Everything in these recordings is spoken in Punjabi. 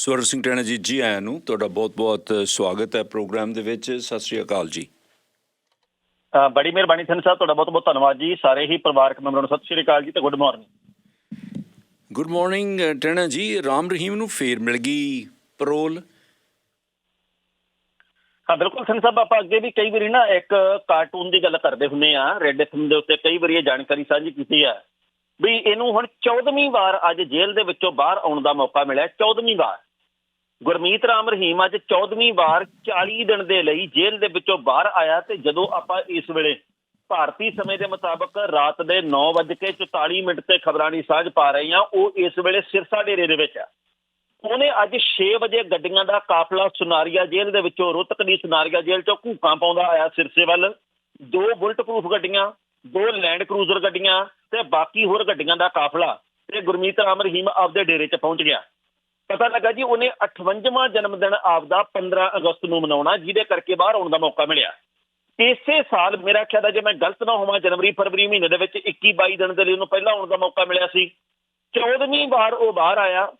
ਸਵਰ ਸਿੰਘ ਟੈਣਾ ਜੀ ਜੀ ਆਇਆਂ ਨੂੰ ਤੁਹਾਡਾ ਬਹੁਤ-ਬਹੁਤ ਸਵਾਗਤ ਹੈ ਪ੍ਰੋਗਰਾਮ ਦੇ ਵਿੱਚ। ਸਤਿ ਸ੍ਰੀ ਅਕਾਲ ਜੀ। ਬੜੀ ਮਿਹਰਬਾਨੀ ਥਨ ਸਾਹਿਬ ਤੁਹਾਡਾ ਬਹੁਤ ਬਹੁਤ ਧੰਨਵਾਦ ਜੀ। ਸਾਰੇ ਹੀ ਪਰਿਵਾਰਕ ਮੈਂਬਰਾਂ ਨੂੰ ਸਤਿ ਸ਼੍ਰੀ ਅਕਾਲ ਜੀ ਤੇ ਗੁੱਡ ਮਾਰਨਿੰਗ। ਗੁੱਡ ਮਾਰਨਿੰਗ ਟੈਣਾ ਜੀ। ਰਾਮ ਰਹੀਮ ਨੂੰ ਫੇਰ ਮਿਲ ਗਈ ਪਰੋਲ। ਹਾਂ ਬਿਲਕੁਲ ਥਨ ਸਾਹਿਬ ਆਪਾਂ ਅੱਗੇ ਵੀ ਕਈ ਵਾਰੀ ਨਾ ਇੱਕ ਕਾਰਟੂਨ ਦੀ ਗੱਲ ਕਰਦੇ ਹੁੰਨੇ ਆ ਰੈੱਡ ਐਫਐਮ ਦੇ ਉੱਤੇ ਕਈ ਵਾਰੀ ਇਹ ਜਾਣਕਾਰੀ ਸਾਂਝੀ ਕੀਤੀ ਆ ਵੀ ਇਹਨੂੰ ਹੁਣ 14ਵੀਂ ਵਾਰ ਅੱਜ ਜੇਲ੍ਹ ਦੇ ਵਿੱਚੋਂ ਬਾਹਰ ਆਉਣ ਦਾ ਮੌਕਾ ਮਿਲਿਆ 14ਵੀਂ ਵਾਰ। ਗੁਰਮੀਤ ਰਾਮ ਰਹੀਮ ਅੱਜ 14ਵੀਂ ਵਾਰ 40 ਦਿਨ ਦੇ ਲਈ ਜੇਲ੍ਹ ਦੇ ਵਿੱਚੋਂ ਬਾਹਰ ਆਇਆ ਤੇ ਜਦੋਂ ਆਪਾਂ ਇਸ ਵੇਲੇ ਭਾਰਤੀ ਸਮੇਂ ਦੇ ਮੁਤਾਬਕ ਰਾਤ ਦੇ 9:44 ਮਿੰਟ ਤੇ ਖਬਰਾਂ ਦੀ ਸਾਂਝ ਪਾ ਰਹੇ ਹਾਂ, ਉਹ ਇਸ ਵੇਲੇ ਸਿਰਸਾ ਡੇਰੇ ਦੇ ਵਿੱਚ ਆ। ਉਹਨੇ ਅੱਜ 6 ਵਜੇ ਗੱਡੀਆਂ ਦਾ ਕਾਫਲਾ ਸੁਨਾਰੀਆ ਜੇਲ੍ਹ ਦੇ ਵਿੱਚੋਂ, ਰੋਹਤਕ ਦੀ ਸੁਨਾਰੀਆ ਜੇਲ੍ਹ ਚੋਂ ਘੂਕਾਂ ਪਾਉਂਦਾ ਆਇਆ ਸਿਰਸੇ ਵੱਲ। ਦੋ ਬੁਲਟ ਪ੍ਰੂਫ ਗੱਡੀਆਂ, ਦੋ ਲੈਂਡ ਕਰੂਜ਼ਰ ਗੱਡੀਆਂ ਤੇ ਬਾਕੀ ਹੋਰ ਗੱਡੀਆਂ ਦਾ ਕਾਫਲਾ ਤੇ ਗੁਰਮੀਤ ਰਾਮ ਰਹੀਮ ਆਪਦੇ ਡੇਰੇ 'ਚ ਪਹੁੰਚ ਗਿਆ। ਪਤਾ ਲੱਗਾ ਜੀ ਉਹਨੇ 58ਵਾਂ ਜਨਮ ਦਿਨ ਆਪਦਾ 15 ਅਗਸਤ ਨੂੰ ਮਨਾਉਣਾ, ਜਿਹਦੇ ਕਰਕੇ ਬਾਹਰ ਆਉਣ ਦਾ ਮੌਕਾ ਮਿਲਿਆ। ਇਸੇ ਸਾਲ ਮੇਰਾ ਖਿਆਲ ਹੈ ਜੇ ਮੈਂ ਗਲਤ ਨਾ ਹੋਵਾਂ, ਜਨਵਰੀ, ਫਰਵਰੀ ਮਹੀਨੇ ਦੇ ਵਿੱਚ 21 22 ਦਿਨ ਦੇ ਲਈ ਉਹਨੂੰ ਪਹਿਲਾਂ ਆਉਣ ਦਾ ਮੌਕਾ ਮਿਲਿਆ ਸੀ। 14ਵੀਂ ਵਾਰ ਉਹ ਬਾਹਰ ਆਇਆ।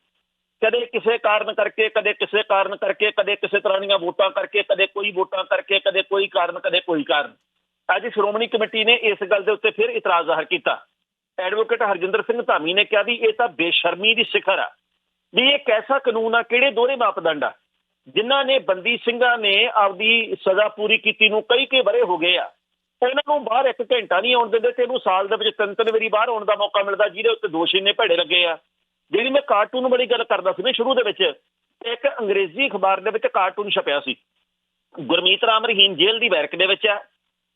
ਕਦੇ ਕਿਸੇ ਕਾਰਨ ਕਰਕੇ, ਕਦੇ ਕਿਸੇ ਕਾਰਨ ਕਰਕੇ, ਕਦੇ ਕਿਸੇ ਤਰ੍ਹਾਂ ਦੀਆਂ ਵੋਟਾਂ ਕਰਕੇ, ਕਦੇ ਕੋਈ ਵੋਟਾਂ ਕਰਕੇ, ਕਦੇ ਕੋਈ ਕਾਰਨ, ਕਦੇ ਕੋਈ ਕਾਰਨ। ਅੱਜ ਸ਼੍ਰੋਮਣੀ ਕਮੇਟੀ ਨੇ ਇਸ ਗੱਲ ਦੇ ਉੱਤੇ ਫਿਰ ਇਤਰਾਜ਼ ਜ਼ਾਹਰ ਕੀਤਾ। ਐਡਵੋਕੇਟ ਹਰਜਿੰਦਰ ਸਿੰਘ ਧਾਮੀ ਨੇ ਕਿਹਾ ਵੀ ਇਹ ਤਾਂ ਬੇਸ਼ਰਮੀ ਦੀ ਸਿਖਰ ਆ। ਵੀ ਇਹ ਕੈਸਾ ਕਾਨੂੰਨ ਆ, ਕਿਹੜੇ ਦੋਹਰੇ ਮਾਪਦੰਡ ਆ? ਜਿਨ੍ਹਾਂ ਨੇ ਬੰਦੀ ਸਿੰਘਾਂ ਨੇ ਆਪਦੀ ਸਜ਼ਾ ਪੂਰੀ ਕੀਤੀ ਨੂੰ ਕਈ ਕਈ ਬਰੇ ਹੋ ਗਏ ਆ। ਉਹਨਾਂ ਨੂੰ ਬਾਹਰ ਇੱਕ ਘੰਟਾ ਨਹੀਂ ਆਉਣ ਦਿੰਦੇ ਤੇ ਇਹਨੂੰ ਸਾਲ ਦੇ ਵਿੱਚ ਤਿੰਨ ਤਿੰਨ ਵਾਰੀ ਬਾਹਰ ਆਉਣ ਦਾ ਮੌਕਾ ਮਿਲਦਾ, ਜਿਹਦੇ ਉੱਤੇ ਦੋਸ਼ ਇੰਨੇ ਭੇੜੇ ਲੱਗੇ ਆ। ਜਿਹੜੀ ਮੈਂ ਕਾਰਟੂਨ ਵਾਲੀ ਗੱਲ ਕਰਦਾ ਸੀ ਨਾ ਸ਼ੁਰੂ ਦੇ ਵਿੱਚ ਇੱਕ ਅੰਗਰੇਜ਼ੀ ਅਖਬਾਰ ਦੇ ਵਿੱਚ ਕਾਰਟੂਨ ਛਪਿਆ ਸੀ। ਗੁਰਮੀਤ ਰਾਮ ਰਹੀਮ ਜੇਲ੍ਹ ਦੀ ਬੈਰਕ ਦੇ ਵਿੱਚ ਆ,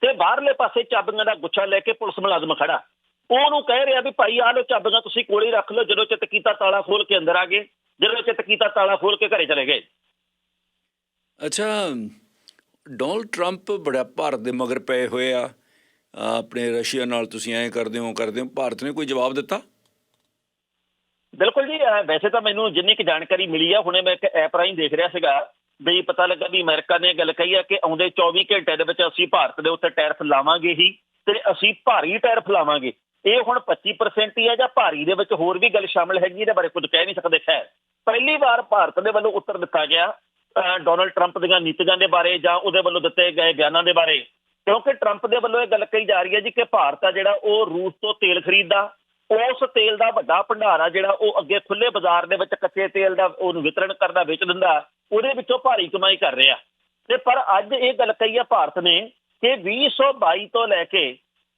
ਤੇ ਬਾਹਰਲੇ ਪਾਸੇ ਚਾਬੀਆਂ ਦਾ ਗੁੱਛਾ ਲੈ ਕੇ ਪੁਲਿਸ ਮੁਲਾਜ਼ਮ ਖੜਾ। ਉਹਨੂੰ ਕਹਿ ਰਿਹਾ ਵੀ ਭਾਈ ਆਹ ਲੋ ਚਾਬੀਆਂ ਤੁਸੀਂ ਕੋਲੇ ਰੱਖ ਲਓ ਜਦੋਂ ਚਿੱਤ ਕੀਤਾ ਤਾਲਾ ਖੋਲ ਕੇ ਅੰਦਰ ਆ ਗਏ ਜਦੋਂ ਚਿੱਤ ਕੀਤਾ ਤਾਲਾ ਖੋਲ ਕੇ ਘਰੇ ਚਲੇ ਗਏ। ਅੱਛਾ ਡੋਨਲਡ ਟਰੰਪ ਬੜਾ ਭਾਰਤ ਦੇ ਮਗਰ ਪਏ ਹੋਏ ਆ। ਆ, ਆਪਣੇ ਰਸ਼ੀਆ ਨਾਲ ਤੁਸੀਂ ਐਂ ਕਰਦੇ ਹੋ ਕਰਦੇ ਹੋ। ਭਾਰਤ ਨੇ ਕੋਈ ਜਵਾਬ ਦਿੱਤਾ? ਬਿਲਕੁਲ ਜੀ ਵੈਸੇ ਤਾਂ ਮੈਨੂੰ ਜਿੰਨੀ ਕੁ ਜਾਣਕਾਰੀ ਮਿਲੀ ਆ ਹੁਣੇ ਮੈਂ ਇੱਕ ਐਪ ਰਾਹੀਂ ਦੇਖ ਰਿਹਾ ਸੀਗਾ ਵੀ ਪਤਾ ਲੱਗਾ ਵੀ ਅਮਰੀਕਾ ਨੇ ਗੱਲ ਕਹੀ ਆ ਕਿ ਆਉਂਦੇ 24 ਘੰਟੇ ਦੇ ਵਿੱਚ ਅਸੀਂ ਭਾਰਤ ਦੇ ਉੱਤੇ ਟੈਰਿਫ ਲਾਵਾਂਗੇ ਹੀ ਤੇ ਅਸੀਂ ਭਾਰੀ ਟੈਰਿਫ ਲਾਵਾਂਗੇ। ਇਹ ਹੁਣ 25% ਹੀ ਹੈ ਜਾਂ ਭਾਰੀ ਦੇ ਵਿੱਚ ਹੋਰ ਵੀ ਗੱਲ ਸ਼ਾਮਲ ਹੈਗੀ, ਇਹਦੇ ਬਾਰੇ ਕੁਝ ਕਹਿ ਨਹੀਂ ਸਕਦੇ, ਖੈਰ। ਪਹਿਲੀ ਵਾਰ ਭਾਰਤ ਦੇ ਵੱਲੋਂ ਉੱਤਰ ਦਿੱਤਾ ਗਿਆ ਡੋਨਲਡ ਟਰੰਪ ਦੀਆਂ ਨੀਤੀਆਂ ਦੇ ਬਾਰੇ ਜਾਂ ਉਹਦੇ ਵੱਲੋਂ ਦਿੱਤੇ ਗਏ ਬਿਆਨਾਂ ਦੇ ਬਾਰੇ। ਕਿਉਂਕਿ ਟਰੰਪ ਦੇ ਵੱਲੋਂ ਇਹ ਗੱਲ ਕਹੀ ਜਾ ਰਹੀ ਹੈ ਜੀ ਕਿ ਭਾਰਤ ਆ ਜਿਹੜਾ ਉਹ ਰੂਸ ਤੋਂ ਤੇਲ ਖਰੀਦਦਾ, ਉਸ ਤੇਲ ਦਾ ਵੱਡਾ ਭੰਡਾਰ ਆ ਜਿਹੜਾ ਉਹ ਅੱਗੇ ਖੁੱਲੇ ਬਾਜ਼ਾਰ ਦੇ ਵਿੱਚ ਕੱਚੇ ਤੇਲ ਦਾ ਉਹਨੂੰ ਵਿਤਰਣ ਕਰਦਾ, ਵੇਚ ਦਿੰਦਾ, ਉਹਦੇ ਵਿੱਚੋਂ ਭਾਰੀ ਕਮਾਈ ਕਰ ਰਿਹਾ। ਤੇ ਪਰ ਅੱਜ ਇਹ ਗੱਲ ਕਹੀ ਆ ਭਾਰਤ ਨੇ ਕਿ 2022 ਤੋਂ ਲੈ ਕੇ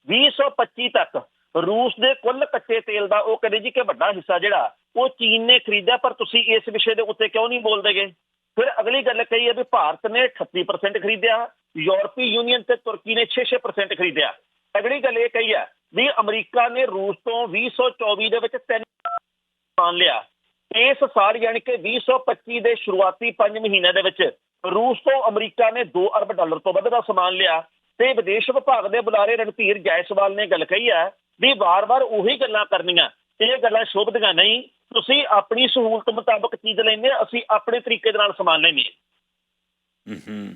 2025 ਤੱਕ ਰੂਸ ਦੇ ਕੁੱਲ ਕੱਚੇ ਤੇਲ ਦਾ ਉਹ ਕਹਿੰਦੇ ਜੀ ਕਿ ਵੱਡਾ ਹਿੱਸਾ ਜਿਹੜਾ ਉਹ ਚੀਨ ਨੇ ਖਰੀਦਿਆ, ਪਰ ਤੁਸੀਂ ਇਸ ਵਿਸ਼ੇ ਦੇ ਉੱਤੇ ਕਿਉਂ ਨਹੀਂ ਬੋਲਦੇਗੇ ਫਿਰ ਅਗਲੀ ਗੱਲ ਕਹੀ ਹੈ ਵੀ ਭਾਰਤ ਨੇ 38% ਖਰੀਦਿਆ, ਯੂਰਪੀ ਯੂਨੀਅਨ ਤੇ ਤੁਰਕੀ ਨੇ 6-6% ਖਰੀਦਿਆ। ਅਗਲੀ ਗੱਲ ਇਹ ਕਹੀ ਹੈ ਵੀ ਅਮਰੀਕਾ ਨੇ ਰੂਸ ਤੋਂ 2024 ਦੇ ਵਿੱਚ ਤਿੰਨ ਸਮਾਨ ਲਿਆ। ਇਸ ਸਾਲ ਯਾਨੀ ਕਿ 2025 ਦੇ ਸ਼ੁਰੂਆਤੀ 5 ਮਹੀਨਿਆਂ ਦੇ ਵਿੱਚ ਰੂਸ ਤੋਂ ਅਮਰੀਕਾ ਨੇ 2 ਅਰਬ ਡਾਲਰ ਤੋਂ ਵੱਧ ਦਾ ਸਮਾਨ ਲਿਆ। ਤੇ ਵਿਦੇਸ਼ ਵਿਭਾਗ ਦੇ ਬੁਲਾਰੇ ਰਣਧੀਰ ਜਾਇਸਵਾਲ ਨੇ ਗੱਲ ਕਹੀ ਹੈ ਵੀ ਵਾਰ-ਵਾਰ ਉਹੀ ਗੱਲਾਂ ਕਰਨੀਆਂ। ਇਹ ਗੱਲਾਂ ਸ਼ੋਭਦੀਆਂ ਨਹੀਂ। ਤੁਸੀਂ ਆਪਣੀ ਸਹੂਲਤ ਮੁਤਾਬਕ ਚੀਜ਼ ਲੈਂਦੇ ਅਸੀਂ ਆਪਣੇ ਤਰੀਕੇ ਦੇ ਨਾਲ ਸਮਾਨ ਲੈਂਦੇ ਹੂੰ। ਹੂੰ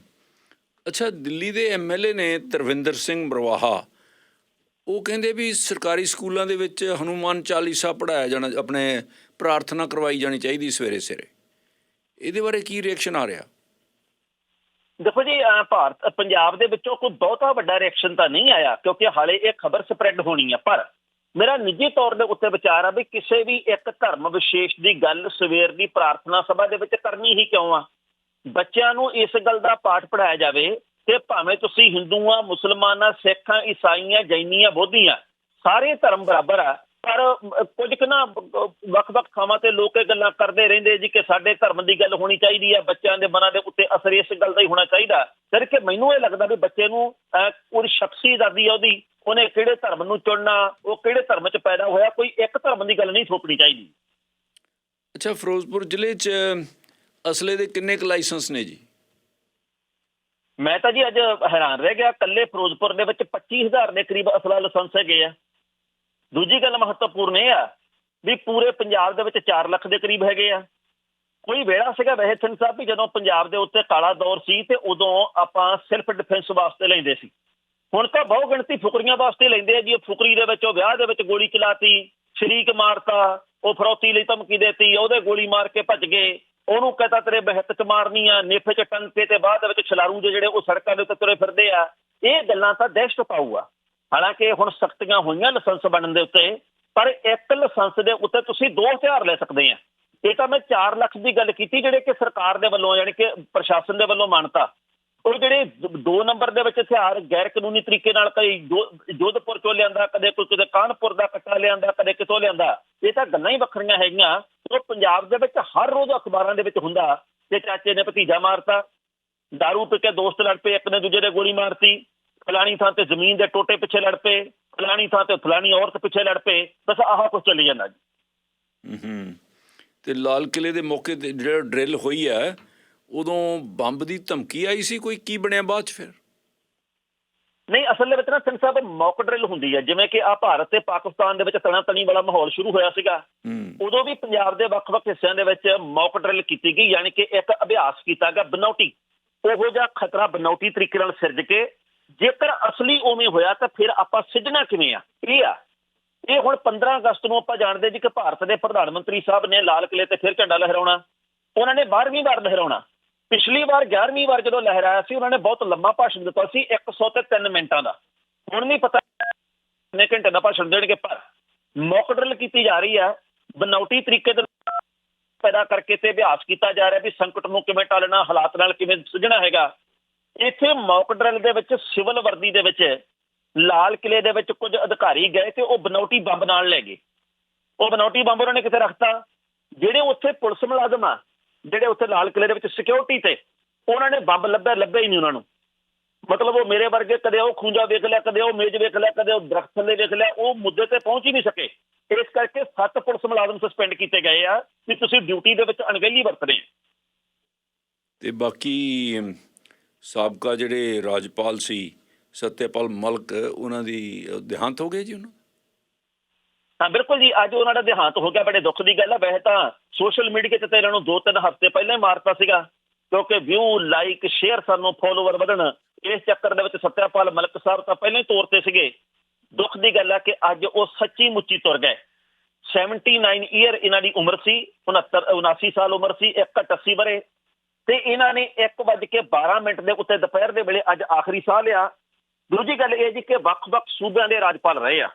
ਅੱਛਾ, ਦਿੱਲੀ ਦੇ ਐਮਐਲਏ ਨੇ ਤਰਵਿੰਦਰ ਸਿੰਘ ਬਰਵਾਹਾ, ਉਹ ਕਹਿੰਦੇ ਵੀ ਸਰਕਾਰੀ ਸਕੂਲਾਂ ਦੇ ਵਿੱਚ ਹਨੂਮਾਨ ਚਾਲੀਸਾ ਪੜਾਇਆ ਜਾਣਾ, ਆਪਣੇ ਪ੍ਰਾਰਥਨਾ ਕਰਵਾਈ ਜਾਣੀ ਚਾਹੀਦੀ ਸਵੇਰੇ ਸਵੇਰੇ ਇਹਦੇ ਬਾਰੇ ਕੀ ਰਿਐਕਸ਼ਨ ਆ ਰਿਹਾ? ਦੇਖੋ ਜੀ ਭਾਰਤ ਪੰਜਾਬ ਦੇ ਵਿੱਚੋਂ ਕੋਈ ਬਹੁਤਾ ਵੱਡਾ ਰਿਐਕਸ਼ਨ ਤਾਂ ਨਹੀਂ ਆਇਆ, ਕਿਉਂਕਿ ਹਾਲੇ ਇਹ ਖਬਰ ਸਪਰੈਡ ਹੋਣੀ ਆ। ਪਰ ਮੇਰਾ ਨਿੱਜੀ ਤੌਰ ਦੇ ਉੱਤੇ ਵਿਚਾਰ ਆ ਵੀ ਕਿਸੇ ਵੀ ਇੱਕ ਧਰਮ ਵਿਸ਼ੇਸ਼ ਦੀ ਗੱਲ ਸਵੇਰ ਦੀ ਪ੍ਰਾਰਥਨਾ ਸਭਾ ਦੇ ਵਿੱਚ ਕਰਨੀ ਹੀ ਕਿਉਂ ਆ? ਬੱਚਿਆਂ ਨੂੰ ਇਸ ਗੱਲ ਦਾ ਪਾਠ ਪੜਾਇਆ ਜਾਵੇ ਕਿ ਭਾਵੇਂ ਤੁਸੀਂ ਹਿੰਦੂ ਆ ਮੁਸਲਮਾਨ ਆ ਹਿੰਦੂਆਂ, ਮੁਸਲਮਾਨਾਂ ਜੈਨੀ ਆ ਬੋਧੀ ਆ ਸਾਰੇ ਧਰਮ ਬਰਾਬਰ ਆ ਪਰ ਕੁਝ ਕੁ ਨਾ ਵੱਖ-ਵੱਖ ਥਾਵਾਂ ਤੇ ਲੋਕ ਇਹ ਗੱਲਾਂ ਕਰਦੇ ਰਹਿੰਦੇ ਜੀ ਕਿ ਸਾਡੇ ਧਰਮ ਦੀ ਗੱਲ ਹੋਣੀ ਚਾਹੀਦੀ ਆ ਬੱਚਿਆਂ ਦੇ ਮਨਾਂ ਦੇ ਉੱਤੇ ਅਸਰ ਇਸ ਗੱਲ ਦਾ ਹੀ ਹੋਣਾ ਚਾਹੀਦਾ। ਫਿਰ ਕਿ ਮੈਨੂੰ ਇਹ ਲੱਗਦਾ ਵੀ ਬੱਚੇ ਨੂੰ ਉਹਦੀ ਸ਼ਖਸੀ ਆਜ਼ਾਦੀ ਆ ਉਹਦੀ ਉਹਨੇ ਕਿਹੜੇ ਧਰਮ ਨੂੰ ਚੁਣਨਾ ਉਹ ਕਿਹੜੇ ਧਰਮ 'ਚ ਪੈਦਾ ਹੋਇਆ ਕੋਈ ਇੱਕ ਧਰਮ ਦੀ ਗੱਲ ਨਹੀਂ ਥੋਪਣੀ ਚਾਹੀਦੀ। ਅੱਛਾ ਫਿਰੋਜ਼ਪੁਰ ਜ਼ਿਲ੍ਹੇ 'ਚ ਅਸਲੇ ਦੇ ਕਿੰਨੇ ਕੁ ਲਾਇਸੈਂਸ ਨੇ ਜੀ? ਮੈਂ ਤਾਂ ਜੀ ਅੱਜ ਹੈਰਾਨ ਰਹਿ ਗਿਆ ਕੱਲੇ ਫਿਰੋਜ਼ਪੁਰ ਦੇ ਵਿੱਚ 25000 ਦੇ ਕਰੀਬ ਅਸਲਾ ਲਾਇਸੈਂਸ ਹੈਗੇ ਆ। ਦੂਜੀ ਗੱਲ ਮਹੱਤਵਪੂਰਨ ਇਹ ਆ ਵੀ ਪੂਰੇ ਪੰਜਾਬ ਦੇ ਵਿੱਚ 4 ਲੱਖ ਦੇ ਕਰੀਬ ਹੈਗੇ ਆ। ਕੋਈ ਵੇੜਾ ਸੀਗਾ ਵੈਸੇ ਸਿੰਘ ਸਾਹਿਬ ਵੀ ਜਦੋਂ ਪੰਜਾਬ ਦੇ ਉੱਤੇ ਕਾਲਾ ਦੌਰ ਸੀ ਤੇ ਉਦੋਂ ਆਪਾਂ ਸਿਰਫ ਡਿਫੈਂਸ ਵਾਸਤੇ ਲੈਂਦੇ ਸੀ। ਹੁਣ ਤਾਂ ਬਹੁ ਗਿਣਤੀ ਫੁਕਰੀਆਂ ਵਾਸਤੇ ਲੈਂਦੇ ਆ ਜੀ, ਉਹ ਫੁਕਰੀ ਦੇ ਵਿੱਚ, ਉਹ ਵਿਆਹ ਦੇ ਵਿੱਚ ਗੋਲੀ ਚਲਾਤੀ, ਸ਼ਰੀਕ ਮਾਰਤਾ, ਉਹ ਫਰੋਤੀ ਲਈ ਧਮਕੀ ਦੇਤੀ, ਉਹਦੇ ਗੋਲੀ ਮਾਰ ਕੇ ਭੱਜ ਗਏ, ਉਹਨੂੰ ਕਹਤਾ ਤੇਰੇ ਬਹਿਤ ਚ ਮਾਰਨੀ ਆ, ਨੇਫੇ ਚ ਟੰਕੇ ਤੇ ਬਾਅਦ ਵਿੱਚ ਛਲਾਰੂ ਜਿਹੇ ਜਿਹੜੇ ਉਹ ਸੜਕਾਂ ਦੇ ਉੱਤੇ ਤੁਰੇ ਫਿਰਦੇ ਆ, ਇਹ ਗੱਲਾਂ ਤਾਂ ਦਹਿਸ਼ਤ ਪਾਊ ਆ। ਹਾਲਾਂਕਿ ਹੁਣ ਸਖਤੀਆਂ ਹੋਈਆਂ ਲਾਇਸੈਂਸ ਬਣਨ ਦੇ ਉੱਤੇ, ਪਰ ਇੱਕ ਲਾਇਸੈਂਸ ਦੇ ਉੱਤੇ ਤੁਸੀਂ ਦੋ ਹਥਿਆਰ ਲੈ ਸਕਦੇ ਆ। ਇਹ ਤਾਂ ਮੈਂ 4 ਲੱਖ ਦੀ ਗੱਲ ਕੀਤੀ ਜਿਹੜੇ ਕਿ ਸਰਕਾਰ ਦੇ ਵੱਲੋਂ ਯਾਨੀ ਕਿ ਪ੍ਰਸ਼ਾਸਨ ਦੇ ਵੱਲੋਂ ਮਾਨਤਾ। ਉਹ ਜਿਹੜੇ ਦ- ਦੋ ਨੰਬਰ ਦੇ ਵਿੱਚ ਹਥਿਆਰ ਗੈਰ ਕਾਨੂੰਨੀ ਤਰੀਕੇ ਨਾਲ ਕਈ ਜੋ- ਜੋਧਪੁਰ ਚੋਂ ਲਿਆਂਦਾ, ਕਦੇ ਕੋਈ ਕਿਤੇ ਕਾਨਪੁਰ ਦਾ ਕੱਟਾ ਲਿਆਂਦਾ, ਕਦੇ ਕਿਤੋਂ ਲਿਆਂਦਾ, ਇਹ ਤਾਂ ਗੱਲਾਂ ਹੀ ਵੱਖਰੀਆਂ ਹੈਗੀਆਂ। ਉਹ ਪੰਜਾਬ ਦੇ ਵਿੱਚ ਹਰ ਰੋਜ਼ ਅਖਬਾਰਾਂ ਦੇ ਵਿੱਚ ਹੁੰਦਾ ਕਿ ਚਾਚੇ ਨੇ ਭਤੀਜਾ ਮਾਰਤਾ, ਦਾਰੂ ਪੀ ਕੇ ਦੋਸਤ ਲੜ ਪਏ, ਇੱਕ ਨੇ ਦੂਜੇ ਦੇ ਗੋਲੀ ਮਾਰਤੀ। ਫਲਾਣੀ ਥਾਂ ਤੇ ਜ਼ਮੀਨ ਦੇ ਟੋਟੇ ਪਿੱਛੇ ਲੜ ਪਏ ਫਲਾਣੀ ਥਾਂ ਤੇ ਫਲਾਣੀ ਔਰਤ ਪਿੱਛੇ ਲੜ ਪਏ ਬਸ ਆਹ ਕੁਝ ਚੱਲੀ ਜਾਂਦਾ ਜੀ। ਹੂੰ ਤੇ ਲਾਲ ਕਿਲੇ ਦੇ ਮੌਕੇ ਤੇ ਜਿਹੜਾ ਡਰਿਲ ਹੋਈ ਹੈ ਉਦੋਂ ਬੰਬ ਦੀ ਧਮਕੀ ਆਈ ਸੀ ਕੋਈ? ਕੀ ਬਣਿਆ ਬਾਅਦ ਚ ਫਿਰ? ਨਹੀਂ ਅਸਲ ਵਿੱਚ ਨਾ ਸਿੰਘ ਸਾਹਿਬ ਮੌਕ ਡਰਿਲ ਹੁੰਦੀ ਹੈ। ਜਿਵੇਂ ਕਿ ਆ ਭਾਰਤ ਤੇ ਪਾਕਿਸਤਾਨ ਦੇ ਵਿੱਚ ਤਣਾ ਤਣੀ ਵਾਲਾ ਮਾਹੌਲ ਸ਼ੁਰੂ ਹੋਇਆ ਸੀਗਾ। ਉਦੋਂ ਵੀ ਪੰਜਾਬ ਦੇ ਵੱਖ-ਵੱਖ ਹਿੱਸਿਆਂ ਦੇ ਵਿੱਚ ਮੌਕ ਡਰਿਲ ਕੀਤੀ ਗਈ ਯਾਨੀ ਕਿ ਇੱਕ ਅਭਿਆਸ ਕੀਤਾ ਗਿਆ ਬਨੌਟੀ। ਉਹੋ ਜਿਹਾ ਖਤਰਾ ਬਨੌਟੀ ਤਰੀਕੇ ਨਾਲ ਸਿਰਜ ਕੇ ਜੇਕਰ ਅਸਲੀ ਉਵੇਂ ਹੋਇਆ ਤਾਂ ਫਿਰ ਆਪਾਂ ਸਿੱਝਣਾ ਕਿਵੇਂ ਆ? ਇਹ ਆ। ਇਹ ਹੁਣ 15 ਅਗਸਤ ਨੂੰ ਆਪਾਂ ਜਾਣਦੇ ਜੀ ਕਿ ਭਾਰਤ ਦੇ ਪ੍ਰਧਾਨ ਮੰਤਰੀ ਸਾਹਿਬ ਨੇ ਲਾਲ ਕਿਲੇ ਤੇ ਫਿਰ ਝੰਡਾ ਲਹਿਰਾਉਣਾ। ਉਹਨਾਂ ਨੇ 12ਵੀਂ ਵਾਰ ਲਹਿਰਾਉਣਾ। ਪਿਛਲੀ ਵਾਰ 11ਵੀਂ ਵਾਰ ਜਦੋਂ ਲਹਿਰਾਇਆ ਸੀ, ਉਹਨਾਂ ਨੇ ਬਹੁਤ ਲੰਮਾ ਭਾਸ਼ਣ ਦਿੱਤਾ ਸੀ 100 ਤੇ 3 ਮਿੰਟਾਂ ਦਾ। ਹੁਣ ਨਹੀਂ ਪਤਾ ਕਿੰਨੇ ਘੰਟੇ ਦਾ ਭਾਸ਼ਣ ਦੇਣਗੇ, ਪਰ ਮੌਕ ਡਰਿਲ ਕੀਤੀ ਜਾ ਰਹੀ ਆ। ਬਨੌਟੀ ਤਰੀਕੇ ਦੇ ਨਾਲ ਪੈਦਾ ਕਰਕੇ ਤੇ ਅਭਿਆਸ ਕੀਤਾ ਜਾ ਰਿਹਾ ਵੀ ਸੰਕਟ ਨੂੰ ਕਿਵੇਂ ਟਾਲਣਾ, ਹਾਲਾਤ ਨਾਲ ਕਿਵੇਂ ਸੁਝਣਾ ਹੈਗਾ। ਇੱਥੇ ਮੌਕ ਡਰਿਲ ਦੇ ਵਿੱਚ, ਸਿਵਲ ਵਰਦੀ ਦੇ ਵਿੱਚ, ਲਾਲ ਕਿਲੇ ਦੇ ਵਿੱਚ ਕੁਝ ਅਧਿਕਾਰੀ ਗਏ ਤੇ ਉਹ ਬਨੌਟੀ ਬੰਬ ਨਾਲ ਲੈ ਗਏ। ਉਹ ਬਨੌਟੀ ਬੰਬ ਉਹਨਾਂ ਨੇ ਕਿੱਥੇ ਰੱਖਤਾ? ਜਿਹੜੇ ਉੱਥੇ ਪੁਲਿਸ ਮੁਲਾਜ਼ਮ ਆ, ਜਿਹੜੇ ਉੱਥੇ ਲਾਲ ਕਿਲੇ ਦੇ ਵਿੱਚ ਸਿਕਿਉਰਿਟੀ ਤੇ, ਉਹਨਾਂ ਨੇ ਬੰਬ ਲੱਭਿਆ ਲੱਭਿਆ ਹੀ ਨਹੀਂ ਉਹਨਾਂ ਨੂੰ। ਮਤਲਬ ਉਹ ਮੇਰੇ ਵਰਗੇ ਕਦੇ ਉਹ ਖੂੰਜਾ ਵੇਖ ਲਿਆ, ਕਦੇ ਉਹ ਮੇਜ਼ ਵੇਖ ਲਿਆ, ਕਦੇ ਉਹ ਦਰਖਤ ਥੱਲੇ ਵੇਖ ਲਿਆ, ਉਹ ਮੁੱਦੇ ਤੇ ਪਹੁੰਚ ਹੀ ਨਹੀਂ ਸਕੇ। ਇਸ ਕਰਕੇ ਸੱਤ ਪੁਲਿਸ ਮੁਲਾਜ਼ਮ ਸਸਪੈਂਡ ਕੀਤੇ ਗਏ ਆ ਕਿ ਤੁਸੀਂ ਡਿਊਟੀ ਦੇ ਵਿੱਚ ਅਣਗਹਿਲੀ ਵਰਤ ਰਹੇ ਤੇ ਬਾਕੀ ਸਾਬਕਾ ਜਿਹੜੇ ਰਾਜਪਾਲ ਸੀ, ਸਤਿਆਪਾਲ ਮਲਕ, ਉਹਨਾਂ ਦੀ ਦੇਹਾਂਤ ਹੋ ਗਏ ਜੀ ਉਹਨਾਂ ਹਾਂ, ਬਿਲਕੁਲ ਜੀ, ਅੱਜ ਉਹਨਾਂ ਦਾ ਦੇਹਾਂਤ ਹੋ ਗਿਆ, ਬੜੇ ਦੁੱਖ ਦੀ ਗੱਲ ਹੈ ਵੈਸੇ ਤਾਂ ਸੋਸ਼ਲ ਮੀਡੀਆ ਤੇ ਇਹਨਾਂ ਨੂੰ ਦੋ ਤਿੰਨ ਹਫ਼ਤੇ ਪਹਿਲਾਂ ਹੀ ਮਾਰਤਾ ਸੀਗਾ, ਕਿਉਂਕਿ ਵਿਊ ਲਾਈਕ ਸ਼ੇਅਰ ਸਾਨੂੰ ਫੋਲੋਵਰ ਵਧਣ, ਇਸ ਚੱਕਰ ਦੇ ਵਿੱਚ ਸਤਿਆਪਾਲ ਮਲਕ ਸਾਹਿਬ ਤਾਂ ਪਹਿਲਾਂ ਹੀ ਤੌਰ ਤੇ ਸੀਗੇ। ਦੁੱਖ ਦੀ ਗੱਲ ਹੈ ਕਿ ਅੱਜ ਉਹ ਸੱਚੀ ਮੁੱਚੀ ਤੁਰ ਗਏ। 79 ਈਅਰ ਇਹਨਾਂ ਦੀ ਉਮਰ ਸੀ 69 79 ਸਾਲ ਉਮਰ ਸੀ 180 ਬਰੇ ਤੇ ਇਹਨਾਂ ਨੇ 1:12 ਮਿੰਟ ਦੇ ਉੱਤੇ ਦੁਪਹਿਰ ਦੇ ਵੇਲੇ ਅੱਜ ਆਖਰੀ ਸਾਹ ਲਿਆ। ਦੂਜੀ ਗੱਲ ਇਹ ਜੀ ਕਿ ਵੱਖ-ਵੱਖ ਸੂਬਿਆਂ ਦੇ ਰਾਜਪਾਲ ਰਹੇ ਆ।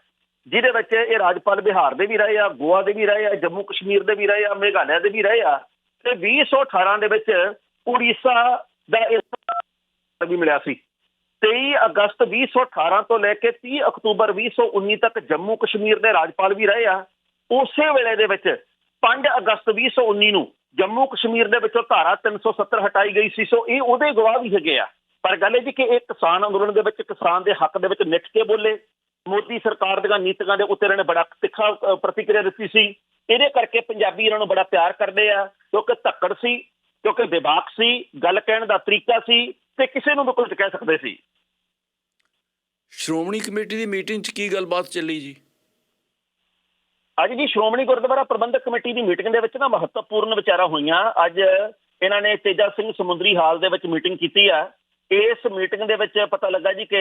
ਜਿਹਦੇ ਵਿੱਚ ਇਹ ਰਾਜਪਾਲ ਬਿਹਾਰ ਦੇ ਵੀ ਰਹੇ ਆ, ਗੋਆ ਦੇ ਵੀ ਰਹੇ ਆ ਜੰਮੂ ਕਸ਼ਮੀਰ ਦੇ ਵੀ ਰਹੇ ਆ, ਮੇਘਾਲਿਆ ਦੇ ਵੀ ਰਹੇ ਆ। ਤੇ 2018 ਦੇ ਵਿੱਚ ਉੜੀਸਾ ਦਾ ਇਸ ਵੀ ਮਿਲਿਆ ਸੀ। 23 ਅਗਸਤ 2018 ਤੋਂ ਲੈ ਕੇ 30 ਅਕਤੂਬਰ 2019 ਤੱਕ ਜੰਮੂ ਕਸ਼ਮੀਰ ਦੇ ਰਾਜਪਾਲ ਵੀ ਰਹੇ ਆ। ਉਸੇ ਵੇਲੇ ਦੇ ਵਿੱਚ 5 ਅਗਸਤ 2019 ਨੂੰ ਜੰਮੂ ਕਸ਼ਮੀਰ ਦੇ ਵਿੱਚੋਂ ਧਾਰਾ 370 ਹਟਾਈ ਗਈ ਸੀ, ਸੋ ਇਹ ਉਹਦੇ ਗਵਾਹ ਵੀ ਹੈਗੇ ਆ। ਪਰ ਗੱਲ ਇਹ ਜੀ ਕਿ ਇਹ ਕਿਸਾਨ ਅੰਦੋਲਨ ਦੇ ਵਿੱਚ, ਕਿਸਾਨ ਦੇ ਹੱਕ ਦੇ ਵਿੱਚ ਨਿੱਠ ਕੇ ਬੋਲੇ। ਮੋਦੀ ਸਰਕਾਰ ਦੀਆਂ ਨੀਤੀਆਂ ਦੇ ਉੱਤੇ ਇਹਨਾਂ ਨੇ ਬੜਾ ਤਿੱਖਾ ਪ੍ਰਤੀਕਿਰਿਆ ਦਿੱਤੀ ਸੀ। ਇਹਦੇ ਕਰਕੇ ਪੰਜਾਬੀ ਇਹਨਾਂ ਨੂੰ ਬੜਾ ਪਿਆਰ ਕਰਦੇ ਆ, ਕਿਉਂਕਿ ਧੱਕੜ ਸੀ, ਕਿਉਂਕਿ ਵਿਵਾਕ ਸੀ, ਗੱਲ ਕਹਿਣ ਦਾ ਤਰੀਕਾ ਸੀ ਤੇ ਕਿਸੇ ਨੂੰ ਵੀ ਕੁਝ ਕਹਿ ਸਕਦੇ ਸੀ। ਸ਼੍ਰੋਮਣੀ ਕਮੇਟੀ ਦੀ ਮੀਟਿੰਗ 'ਚ ਕੀ ਗੱਲਬਾਤ ਚੱਲੀ ਜੀ? ਅੱਜ ਦੀ ਸ਼੍ਰੋਮਣੀ ਗੁਰਦੁਆਰਾ ਪ੍ਰਬੰਧਕ ਕਮੇਟੀ ਦੀ ਮੀਟਿੰਗ ਦੇ ਵਿੱਚ ਨਾ ਮਹੱਤਵਪੂਰਨ ਵਿਚਾਰਾਂ ਹੋਈਆਂ। ਅੱਜ ਇਹਨਾਂ ਨੇ ਤੇਜਾ ਸਿੰਘ ਸਮੁੰਦਰੀ ਹਾਲ ਦੇ ਵਿੱਚ ਮੀਟਿੰਗ ਕੀਤੀ ਆ। ਇਸ ਮੀਟਿੰਗ ਦੇ ਵਿੱਚ ਪਤਾ ਲੱਗਾ ਜੀ ਕਿ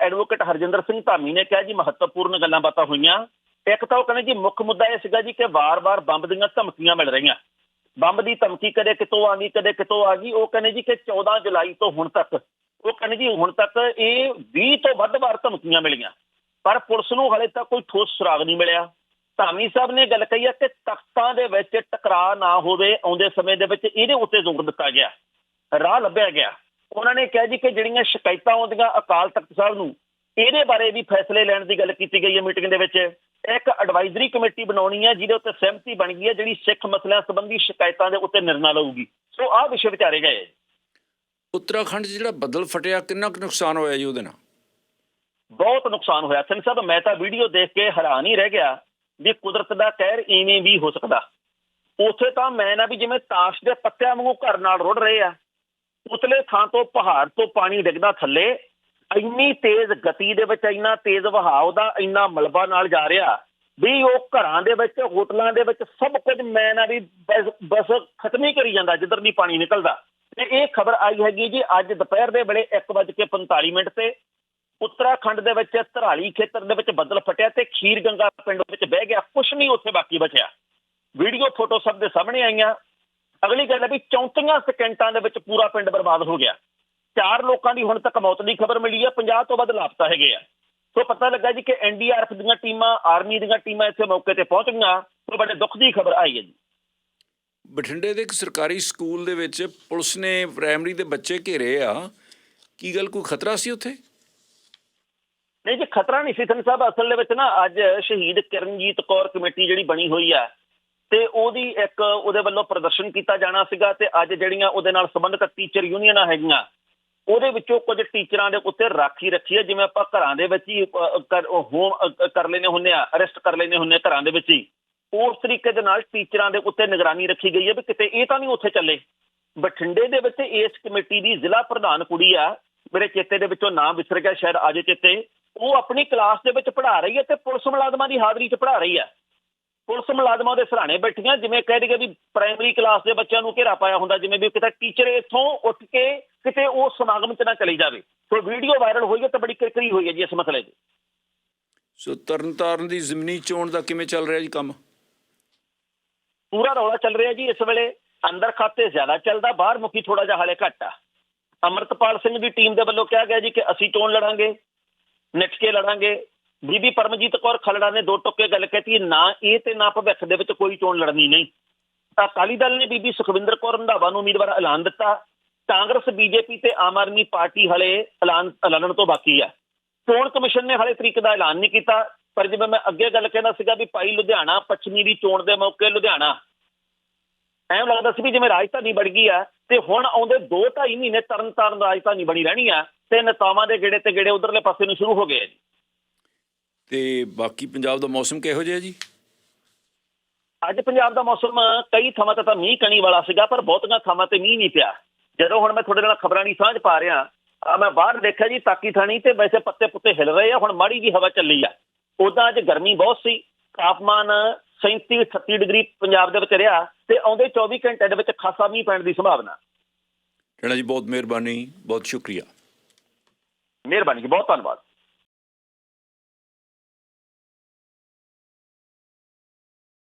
ਐਡਵੋਕੇਟ ਹਰਜਿੰਦਰ ਸਿੰਘ ਧਾਮੀ ਨੇ ਕਿਹਾ ਜੀ ਮਹੱਤਵਪੂਰਨ ਗੱਲਾਂ ਬਾਤਾਂ ਹੋਈਆਂ। ਇੱਕ ਤਾਂ ਉਹ ਕਹਿੰਦੇ ਜੀ ਮੁੱਖ ਮੁੱਦਾ ਇਹ ਸੀਗਾ ਜੀ ਕਿ ਵਾਰ-ਵਾਰ ਬੰਬ ਦੀਆਂ ਧਮਕੀਆਂ ਮਿਲ ਰਹੀਆਂ। ਬੰਬ ਦੀ ਧਮਕੀ ਕਦੇ ਕਿਤੋਂ ਆ ਗਈ, ਕਦੇ ਕਿਤੋਂ ਆ ਗਈ। ਉਹ ਕਹਿੰਦੇ ਜੀ ਕਿ 14 ਜੁਲਾਈ ਤੋਂ ਹੁਣ ਤੱਕ, ਉਹ ਕਹਿੰਦੇ ਜੀ ਹੁਣ ਤੱਕ ਇਹ 20 ਤੋਂ ਵੱਧ ਵਾਰ ਧਮਕੀਆਂ ਮਿਲੀਆਂ। ਪਰ ਪੁਲਿਸ ਨੂੰ ਹਾਲੇ ਤੱਕ ਕੋਈ ਠੋਸ ਸੁਰਾਗ ਨਹੀਂ ਮਿਲਿਆ। ਧਾਮੀ ਸਾਹਿਬ ਨੇ ਗੱਲ ਕਹੀ ਹੈ ਕਿ ਤਖਤਾਂ ਦੇ ਵਿੱਚ ਟਕਰਾਅ ਨਾ ਹੋਵੇ ਆਉਂਦੇ ਸਮੇਂ ਦੇ ਵਿੱਚ ਇਹਦੇ ਉੱਤੇ ਜ਼ੋਰ ਦਿੱਤਾ ਗਿਆ ਰਾਹ ਲੱਭਿਆ ਗਿਆ। ਉਹਨਾਂ ਨੇ ਕਿਹਾ ਜੀ ਕਿ ਜਿਹੜੀਆਂ ਸ਼ਿਕਾਇਤਾਂ ਆਉਂਦੀਆਂ ਅਕਾਲ ਤਖਤ ਸਾਹਿਬ ਨੂੰ ਇਹਦੇ ਬਾਰੇ ਵੀ ਫੈਸਲੇ ਲੈਣ ਦੀ ਗੱਲ ਕੀਤੀ ਗਈ ਹੈ ਮੀਟਿੰਗ ਦੇ ਵਿੱਚ। ਇੱਕ ਐਡਵਾਈਜ਼ਰੀ ਕਮੇਟੀ ਬਣਾਉਣੀ ਹੈ ਜਿਹਦੇ ਉੱਤੇ ਸਹਿਮਤੀ ਬਣ ਗਈ ਹੈ ਜਿਹੜੀ ਸਿੱਖ ਮਸਲਿਆਂ ਸੰਬੰਧੀ ਸ਼ਿਕਾਇਤਾਂ ਦੇ ਉੱਤੇ ਨਿਰਣਾ ਲਊਗੀ। ਸੋ ਆਹ ਵਿਸ਼ੇ ਵਿਚਾਰੇ ਗਏ। ਉੱਤਰਾਖੰਡ 'ਚ ਜਿਹੜਾ ਬੱਦਲ ਫਟਿਆ ਕਿੰਨਾ ਕੁ ਨੁਕਸਾਨ ਹੋਇਆ ਜੀ ਉਹਦੇ ਨਾਲ? ਬਹੁਤ ਨੁਕਸਾਨ ਹੋਇਆ। ਸਿੰਘ ਸਾਹਿਬ ਮੈਂ ਤਾਂ ਵੀਡੀਓ ਦੇਖ ਕੇ ਹੈਰਾਨ ਹੀ ਰਹਿ ਗਿਆ ਵੀ ਕੁਦਰਤ ਦਾ ਕਹਿਰ ਇਵੇਂ ਵੀ ਹੋ ਸਕਦਾ। ਉੱਥੇ ਤਾਂ ਮੈਂ ਨਾ ਵੀ ਜਿਵੇਂ ਤਾਸ਼ ਦੇ ਪੱਤਿਆਂ ਵਾਂਗੂ ਘਰ ਨਾਲ ਰੁੜ ਰਹੇ ਆ। ਉਤਲੇ ਥਾਂ ਤੋਂ ਪਹਾੜ ਤੋਂ ਪਾਣੀ ਡਿੱਗਦਾ ਥੱਲੇ, ਇੰਨੀ ਤੇਜ਼ ਗਤੀ ਦੇ ਵਿੱਚ, ਇੰਨਾ ਤੇਜ਼ ਵਹਾਅ ਦਾ ਇੰਨਾ ਮਲਬਾ ਨਾਲ ਜਾ ਰਿਹਾ ਵੀ ਉਹ ਘਰਾਂ ਦੇ ਵਿੱਚ, ਹੋਟਲਾਂ ਦੇ ਵਿੱਚ ਸਭ ਕੁਝ ਮੈਂ ਨਾ ਵੀ ਬਸ ਬਸ ਖਤਮ ਹੀ ਕਰੀ ਜਾਂਦਾ ਜਿੱਧਰ ਦੀ ਪਾਣੀ ਨਿਕਲਦਾ। ਤੇ ਇਹ ਖਬਰ ਆਈ ਹੈਗੀ ਜੀ ਅੱਜ ਦੁਪਹਿਰ ਦੇ ਵੇਲੇ 1:45 ਮਿੰਟ ਤੇ। ਉੱਤਰਾਖੰਡ ਦੇ ਵਿੱਚ ਧਰਾਲੀ ਖੇਤਰ ਦੇ ਵਿੱਚ ਬੱਦਲ ਫਟਿਆ ਤੇ ਖੀਰ ਗੰਗਾ ਪਿੰਡ ਵਿੱਚ ਬਹਿ ਗਿਆ, ਕੁਛ ਨਹੀਂ ਉੱਥੇ ਬਾਕੀ ਬਚਿਆ। ਵੀਡੀਓ ਫੋਟੋ ਸਭ ਦੇ ਸਾਹਮਣੇ ਆਈਆਂ। ਅਗਲੀ ਗੱਲ ਹੈ ਵੀ 34 ਸਕਿੰਟਾਂ ਦੇ ਵਿੱਚ ਪੂਰਾ ਪਿੰਡ ਬਰਬਾਦ ਹੋ ਗਿਆ। ਚਾਰ ਲੋਕਾਂ ਦੀ ਹੁਣ ਤੱਕ ਮੌਤ ਦੀ ਖਬਰ ਮਿਲੀ ਹੈ 50 ਤੋਂ ਵੱਧ ਲਾਪਤਾ ਹੈਗੇ ਆ। ਸੋ ਪਤਾ ਲੱਗਾ ਜੀ ਕਿ ਐਨਡੀਆਰਐਫ ਦੀਆਂ ਟੀਮਾਂ, ਆਰਮੀ ਦੀਆਂ ਟੀਮਾਂ ਇੱਥੇ ਮੌਕੇ ਤੇ ਪਹੁੰਚ ਗਈਆਂ। ਸੋ ਬੜੇ ਦੁੱਖ ਦੀ ਖਬਰ ਆਈ ਹੈ ਜੀ। ਬਠਿੰਡੇ ਦੇ ਇੱਕ ਸਰਕਾਰੀ ਸਕੂਲ ਦੇ ਵਿੱਚ ਪੁਲਿਸ ਨੇ ਪ੍ਰਾਇਮਰੀ ਦੇ ਬੱਚੇ ਘੇਰੇ ਆ। ਕੀ ਗੱਲ, ਕੋਈ ਖਤਰਾ ਸੀ ਉੱਥੇ? ਨਹੀਂ ਜੀ ਖਤਰਾ ਨਹੀਂ ਸੀ ਸਿੰਘ ਸਾਹਿਬ ਅਸਲ ਦੇ ਵਿੱਚ ਨਾ ਅੱਜ ਸ਼ਹੀਦ ਕਿਰਨਜੀਤ ਕੌਰ ਕਮੇਟੀ ਜਿਹੜੀ ਬਣੀ ਹੋਈ ਆ ਤੇ ਉਹਦੀ ਇੱਕ ਉਹਦੇ ਵੱਲੋਂ ਪ੍ਰਦਰਸ਼ਨ ਕੀਤਾ ਜਾਣਾ ਸੀਗਾ ਤੇ ਅੱਜ ਜਿਹੜੀਆਂ ਉਹਦੇ ਨਾਲ ਸੰਬੰਧਿਤ ਟੀਚਰ ਯੂਨੀਅਨਾਂ ਹੈਗੀਆਂ ਉਹਦੇ ਵਿੱਚੋਂ ਕੁਝ ਟੀਚਰਾਂ ਦੇ ਉੱਤੇ ਰਾਖੀ ਰੱਖੀ ਹੈ ਜਿਵੇਂ ਆਪਾਂ ਘਰਾਂ ਦੇ ਵਿੱਚ ਹੀ ਅ, ਕਰ ਹੋਮ ਅ, ਕਰ ਲੈਨੇ ਹੁੰਨੇ ਆ ਅਰੈਸਟ ਕਰ ਲੈਨੇ ਹੁੰਨੇ ਆ ਘਰਾਂ ਦੇ ਵਿੱਚ ਹੀ। ਉਸ ਤਰੀਕੇ ਦੇ ਨਾਲ ਟੀਚਰਾਂ ਦੇ ਉੱਤੇ ਨਿਗਰਾਨੀ ਰੱਖੀ ਗਈ ਹੈ ਵੀ ਕਿਤੇ ਇਹ ਤਾਂ ਨਹੀਂ ਉੱਥੇ ਚੱਲੇ। ਬਠਿੰਡੇ ਦੇ ਵਿੱਚ ਇਸ ਕਮੇਟੀ ਦੀ ਜ਼ਿਲ੍ਹਾ ਪ੍ਰਧਾਨ ਕੁੜੀ ਆ ਮੇਰੇ ਚੇਤੇ ਦੇ ਵਿੱਚੋਂ ਨਾਮ ਵਿਸਰ ਗਿਆ ਸ਼ਾਇਦ ਆਜੇ ਚੇਤੇ। ਉਹ ਆਪਣੀ ਕਲਾਸ ਦੇ ਵਿੱਚ ਪੜ੍ਹਾ ਰਹੀ ਹੈ ਤੇ ਪੁਲਿਸ ਮੁਲਾਜ਼ਮਾਂ ਦੀ ਹਾਜ਼ਰੀ 'ਚ ਪੜ੍ਹਾ ਰਹੀ ਹੈ। ਪੁਲਿਸ ਮੁਲਾਜ਼ਮਾਂ ਦੇ ਸਰਾਣੇ ਬੈਠੀਆਂ ਜਿਵੇਂ ਕਹਿ ਦਈਏ ਵੀ ਪ੍ਰਾਇਮਰੀ ਕਲਾਸ ਦੇ ਬੱਚਿਆਂ ਨੂੰ ਘੇਰਾ ਪਾਇਆ ਹੁੰਦਾ ਜਿਵੇਂ ਵੀ ਕਿਤੇ ਟੀਚਰ ਇੱਥੋਂ ਉੱਠ ਕੇ ਕਿਤੇ ਉਹ ਸਮਾਗਮ 'ਚ ਨਾ ਚਲੀ ਜਾਵੇ। ਸੋ ਵੀਡੀਓ ਵਾਇਰਲ ਹੋਈ ਹੈ ਤੇ ਬੜੀ ਕਿਰਕਰੀ ਹੋਈ ਹੈ ਜੀ ਇਸ ਮਸਲੇ 'ਚ ਸੋ ਤਰਨਤਾਰਨ ਦੀ ਜ਼ਮੀਨੀ ਚੋਣ ਦਾ ਕਿਵੇਂ ਚੱਲ ਰਿਹਾ ਜੀ ਕੰਮ? ਪੂਰਾ ਰੌਲਾ ਚੱਲ ਰਿਹਾ ਜੀ ਇਸ ਵੇਲੇ। ਅੰਦਰ ਖਾਤੇ ਜ਼ਿਆਦਾ ਚੱਲਦਾ ਬਾਹਰ ਮੁਖੀ ਥੋੜਾ ਜਿਹਾ ਹਾਲੇ ਘੱਟ ਆ। ਅਮਰਤਪਾਲ ਸਿੰਘ ਦੀ ਟੀਮ ਦੇ ਵੱਲੋਂ ਕਿਹਾ ਗਿਆ ਜੀ ਕਿ ਅਸੀਂ ਚੋਣ ਲੜਾਂਗੇ। ਨਿੱਠ ਕੇ ਲੜਾਂਗੇ। ਬੀਬੀ ਪਰਮਜੀਤ ਕੌਰ ਖਲੜਾ ਨੇ ਦੋ ਟੁੱਕੇ ਗੱਲ ਕਹਤੀ, ਨਾ ਇਹ ਤੇ ਨਾ ਭਵਿੱਖ ਦੇ ਵਿੱਚ ਕੋਈ ਚੋਣ ਲੜਨੀ ਨਹੀਂ। ਤਾਂ ਅਕਾਲੀ ਦਲ ਨੇ ਬੀਬੀ ਸੁਖਵਿੰਦਰ ਕੌਰ ਰੰਧਾਵਾ ਨੂੰ ਉਮੀਦਵਾਰ ਐਲਾਨ ਦਿੱਤਾ। ਕਾਂਗਰਸ, ਬੀਜੇਪੀ ਤੇ ਆਮ ਆਦਮੀ ਪਾਰਟੀ ਹਲੇ ਐਲਾਨ, ਐਲਾਨਣ ਤੋਂ ਬਾਕੀ ਆ। ਚੋਣ ਕਮਿਸ਼ਨ ਨੇ ਹਾਲੇ ਤਰੀਕ ਦਾ ਐਲਾਨ ਨਹੀਂ ਕੀਤਾ। ਪਰ ਜਿਵੇਂ ਮੈਂ ਅੱਗੇ ਗੱਲ ਕਹਿੰਦਾ ਸੀਗਾ ਵੀ ਭਾਈ ਲੁਧਿਆਣਾ, ਪੱਛਮੀ ਦੀ ਚੋਣ ਦੇ ਮੌਕੇ ਲੁਧਿਆਣਾ। ਐਂ ਲੱਗਦਾ ਸੀ ਵੀ ਜਿਵੇਂ ਰਾਜਧਾਨੀ ਬੜ ਗਈ ਆ ਤੇ ਹੁਣ ਆਉਂਦੇ 2.5 ਮਹੀਨੇ ਤਰਨਤਾਰਨ ਰਾਜਧਾਨੀ ਬਣੀ ਰਹਿਣੀ ਆ ਤੇ ਨੇਤਾਵਾਂ ਦੇ ਗੇੜੇ ਤੇ ਗੇੜੇ ਉਧਰਲੇ ਪਾਸੇ ਨੂੰ ਸ਼ੁਰੂ ਹੋ ਗਏ ਜੀ। ਤੇ ਬਾਕੀ ਪੰਜਾਬ ਦਾ ਮੌਸਮ ਕਿਹੋ ਜਿਹਾ ਜੀ? ਅੱਜ ਪੰਜਾਬ ਦਾ ਮੌਸਮ ਕਈ ਥਾਵਾਂ ਤੇ ਤਾਂ ਮੀਂਹ ਕਣੀ ਵਾਲਾ ਸੀਗਾ ਪਰ ਬਹੁਤੀਆਂ ਥਾਵਾਂ ਤੇ ਮੀਂਹ ਨਹੀਂ ਪਿਆ। ਜਦੋਂ ਹੁਣ ਮੈਂ ਤੁਹਾਡੇ ਨਾਲ ਖਬਰਾਂ ਦੀ ਸਾਂਝ ਪਾ ਰਿਹਾ ਆ ਮੈਂ ਬਾਹਰ ਦੇਖਿਆ ਜੀ ਤਾਕੀ ਥਾਣੀ ਤੇ ਵੈਸੇ ਪੱਤੇ ਪੁੱਤੇ ਹਿਲ ਰਹੇ ਆ ਹੁਣ ਮਾੜੀ ਜੀ ਹਵਾ ਚੱਲੀ ਆ। ਉਦਾਂ ਅੱਜ ਗਰਮੀ ਬਹੁਤ ਸੀ ਤਾਪਮਾਨ 37 38 ਡਿਗਰੀ ਪੰਜਾਬ ਦੇ ਵਿੱਚ ਰਿਹਾ ਤੇ ਆਉਂਦੇ 24 ਘੰਟੇ ਦੇ ਵਿੱਚ ਖਾਸਾ ਮੀਂਹ ਪੈਣ ਦੀ ਸੰਭਾਵਨਾ। ਜਿਹੜਾ ਜੀ ਬਹੁਤ ਮਿਹਰਬਾਨੀ ਬਹੁਤ ਸ਼ੁਕਰੀਆ। ਮਿਹਰਬਾਨੀ ਜੀ ਬਹੁਤ ਧੰਨਵਾਦ।